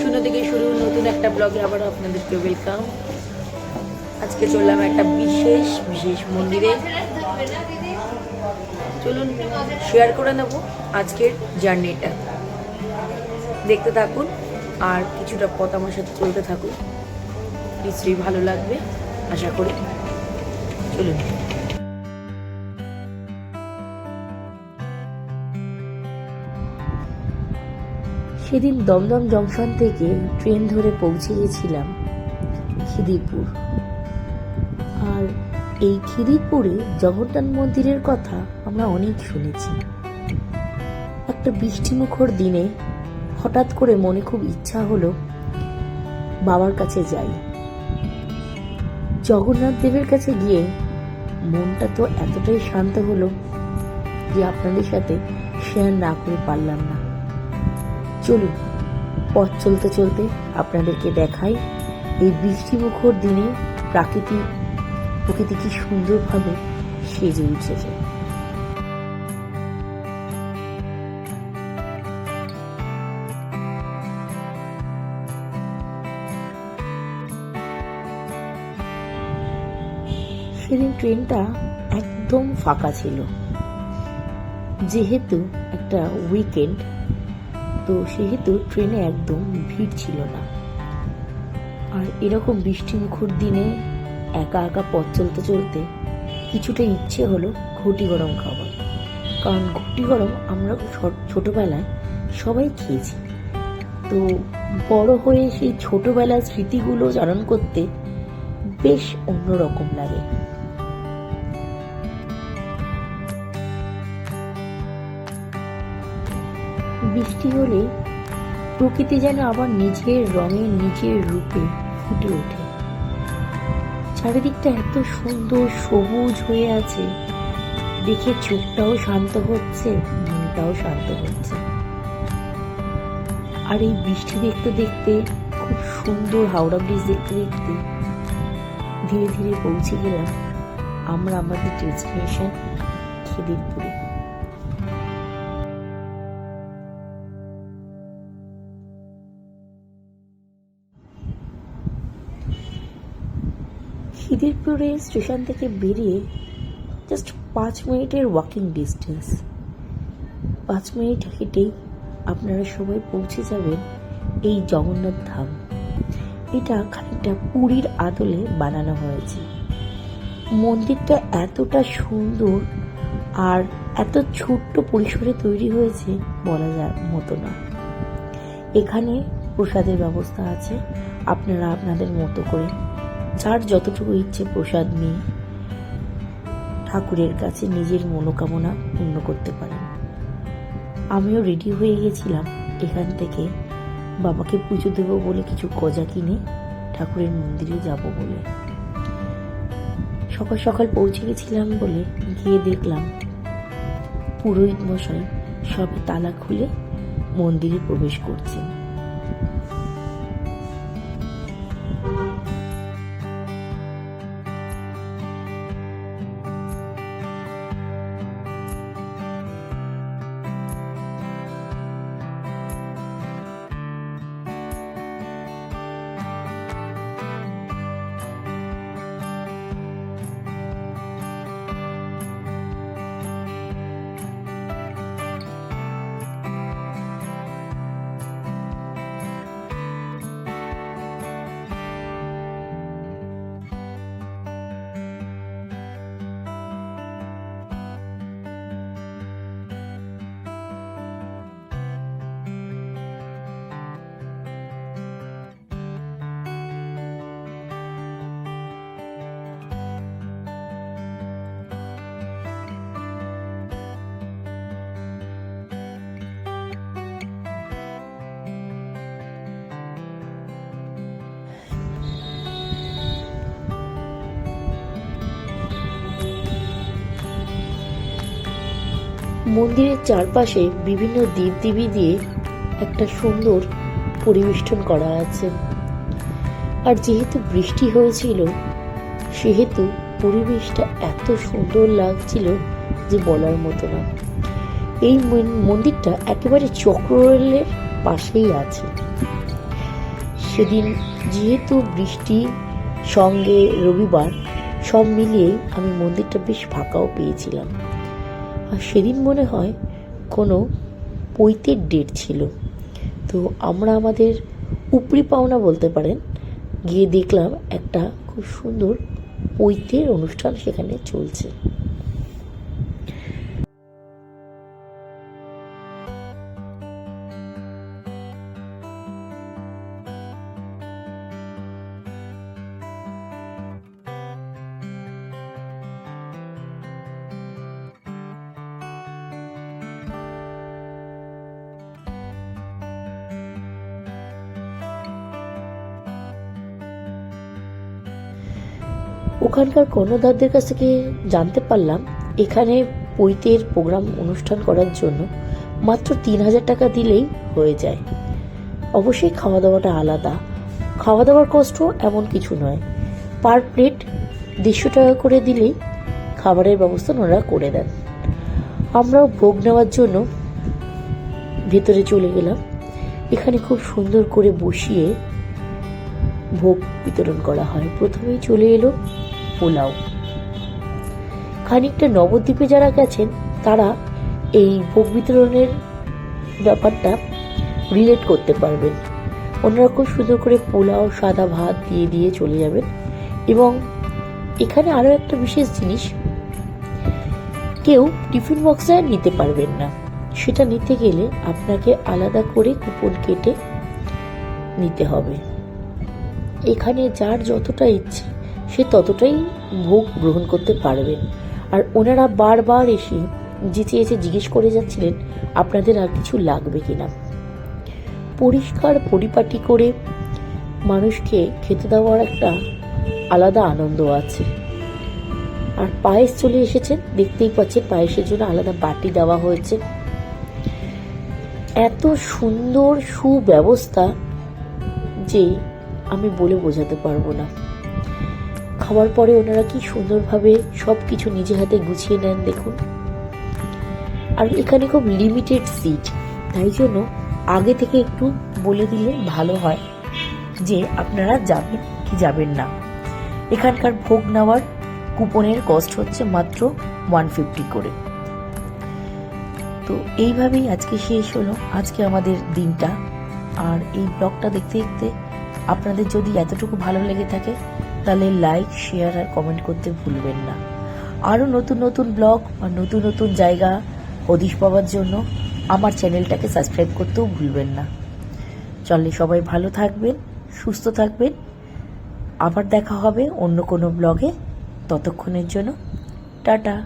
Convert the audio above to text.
শূন্য থেকে শুরু নতুন একটা ব্লগে আজকে চললাম একটা বিশেষ বিশেষ মন্দিরে। চলুন শেয়ার করে নেব আজকের জার্নিটা দেখতে থাকুন, আর কিছুটা পথ আমার সাথে চলতে থাকুন। নিশ্চয়ই ভালো লাগবে, আশা করি। চলুন। সেদিন দমদম জংশন থেকে ট্রেন ধরে পৌঁছে গেছিলাম খিদিরপুর। আর এই খিদিরপুরে জগন্নাথ মন্দিরের কথা আমরা অনেক শুনেছি। একটা বৃষ্টিমুখর দিনে হঠাৎ করে মনে খুব ইচ্ছা হলো বাবার কাছে যাই। জগন্নাথ দেবের কাছে গিয়ে মনটা তো এতটাই শান্ত হলো যে আপনাদের সাথে শেয়ার না করে পারলাম না। চলুন। পথ চলতে চলতে আপনাদেরকে দেখাই এই বৃষ্টিমুখর দিনে প্রাকৃতিক প্রকৃতি কি সুন্দরভাবে সেজে উঠেছে। সেদিন ট্রেনটা একদম ফাঁকা ছিল। যেহেতু একটা উইকেন্ড তো সেহেতু ট্রেনে একদম ভিড় ছিল না। আর এরকম বৃষ্টিমুখর দিনে একা একা পথ চলতে চলতে কিছুটা ইচ্ছে হলো ঘটি গরম খাবার কারণ ঘটি গরম আমরা ছোটবেলায় সবাই খেয়েছি। তো বড় হয়ে সেই ছোটবেলার স্মৃতিগুলো চারণ করতে বেশ অন্যরকম লাগে। বৃষ্টি হলে প্রকৃতি যেন আবার নিজের রঙে নিজের রূপে ফুটে ওঠে। চারিদিকটা এত সুন্দর, সবুজ হয়ে আছে। দেখে চোখটাও শান্ত হচ্ছে, মনটাও শান্ত হচ্ছে। আর এই বৃষ্টি দেখতে দেখতে, খুব সুন্দর হাওড়া ব্রিজ দেখতে দেখতে ধীরে ধীরে পৌঁছে গেলাম আমরা আমাদের ডেস্টিনেশন খিদিরপুরে। খিদিরপুরে স্টেশন থেকে বেরিয়ে জাস্ট পাঁচ মিনিটের ওয়াকিং ডিস্টেন্স পাঁচ মিনিট হেঁটেই আপনারা সবাই পৌঁছে যাবেন এই জগন্নাথ ধাম। এটা খানিকটা পুরীর আদলে বানানো হয়েছে। মন্দিরটা এতটা সুন্দর আর এত ছোট্ট পরিসরে তৈরি হয়েছে বলা যায় মতো না। এখানে প্রসাদের ব্যবস্থা আছে, আপনারা আপনাদের মতো করে যার যতটুকু ইচ্ছে প্রসাদ নিয়ে ঠাকুরের কাছে নিজের মনোকামনা পূর্ণ করতে পারেন। আমিও রেডি হয়ে গেছিলাম এখান থেকে। বাবাকে পুজো দেবো বলে কিছু গজা কিনে ঠাকুরের মন্দিরে যাব বলে। সকাল সকাল পৌঁছে গেছিলাম বলে গিয়ে দেখলাম পুরোহিত মশাই সবে তালা খুলে মন্দিরে প্রবেশ করছেন। মন্দিরের চারপাশে বিভিন্ন দেবদেবী দিয়ে একটা সুন্দর পরিবেষ্টন করা আছে। আর যেহেতু বৃষ্টি হয়েছিল, সেহেতু পরিবেশটা এত সুন্দর লাগছিল যে বলার মতো না। এই মন- মন্দিরটা একেবারে চক্ররেলের পাশেই আছে। সেদিন যেহেতু বৃষ্টি, সঙ্গে রবিবার, সব মিলিয়ে আমি মন্দিরটা বেশ ফাঁকাও পেয়েছিলাম। আর সেদিন মনে হয় কোনো পৈতের ডেট ছিল। তো আমরা আমাদের উপরি পাওনা বলতে পারেন, গিয়ে দেখলাম একটা খুব সুন্দর পৈতের অনুষ্ঠান সেখানে চলছে। ওখানকার কর্ণধারদের কাছ থেকে জানতে পারলাম, এখানে পৈতের প্রোগ্রাম অনুষ্ঠান করার জন্য মাত্র তিন হাজার টাকা দিলেই হয়ে যায়। অবশ্যই খাওয়া দাওয়াটা আলাদা। খাওয়া দাওয়ার কষ্ট এমন কিছু নয়। পার প্লেট দেড়শো টাকা করে দিলেই খাবারের ব্যবস্থা ওনারা করে দেন। আমরাও ভোগ নেওয়ার জন্য ভেতরে চলে গেলাম। এখানে খুব সুন্দর করে বসিয়ে ভোগ বিতরণ করা হয়। প্রথমেই চলে এলো পোলাও। খানিকটা নবদ্বীপে যারা গেছেন, তারা এই ভোগ বিতরণের ব্যাপারটা রিলেট করতে পারবেন। ওনারা খুব সুন্দর করে পোলাও, সাদা ভাত দিয়ে দিয়ে চলে যাবেন। এবং এখানে আরও একটা বিশেষ জিনিস, কেউ টিফিন বক্সে নিতে পারবেন না। সেটা নিতে গেলে আপনাকে আলাদা করে কুপন কেটে নিতে হবে। এখানে যার যতটা ইচ্ছে সে ততটাই ভোগ গ্রহণ করতে পারবেন আর ওনারা বারবার এসে যেচে এসে জিজ্ঞেস করে যাচ্ছিলেন, আপনাদের আর কিছু লাগবে কিনা? পরিষ্কার পরিপাটি করে মানুষকে খেতে দেওয়ার একটা আলাদা আনন্দ আছে। আর পায়েস চলে এসেছেন দেখতেই পাচ্ছেন পায়েসের জন্য আলাদা বাটি দেওয়া হয়েছে। এত সুন্দর সুব্যবস্থা যে আমি বলে বোঝাতে পারব না। খাওয়ার পরে ওনারা কি সুন্দরভাবে সব কিছু নিজে হাতে গুছিয়ে নেন দেখুন। আর এখানে খুব লিমিটেড সিট তাই জন্য আগে থেকে একটু বলে দিলে ভালো হয় যে আপনারা যাবেন কি যাবেন না। এখানকার ভোগ নেওয়ার কুপনের কস্ট হচ্ছে মাত্র ওয়ান ফিফটি করে। তো এইভাবেই আজকে শেষ হলো, আজকে আমাদের দিনটা। আর এই ব্লগটা দেখতে দেখতে আপনাদের যদি এতটুকু ভালো লেগে থাকে তাহলে লাইক শেয়ার আর কমেন্ট করতে ভুলবেন না। আরও নতুন নতুন ব্লগ বা নতুন নতুন জায়গা হদিশ পাওয়ার জন্য আমার চ্যানেলটাকে সাবস্ক্রাইব করতেও ভুলবেন না। চলে সবাই ভালো থাকবেন, সুস্থ থাকবেন। আবার দেখা হবে অন্য কোনো ব্লগে ততক্ষণের জন্য টাটা।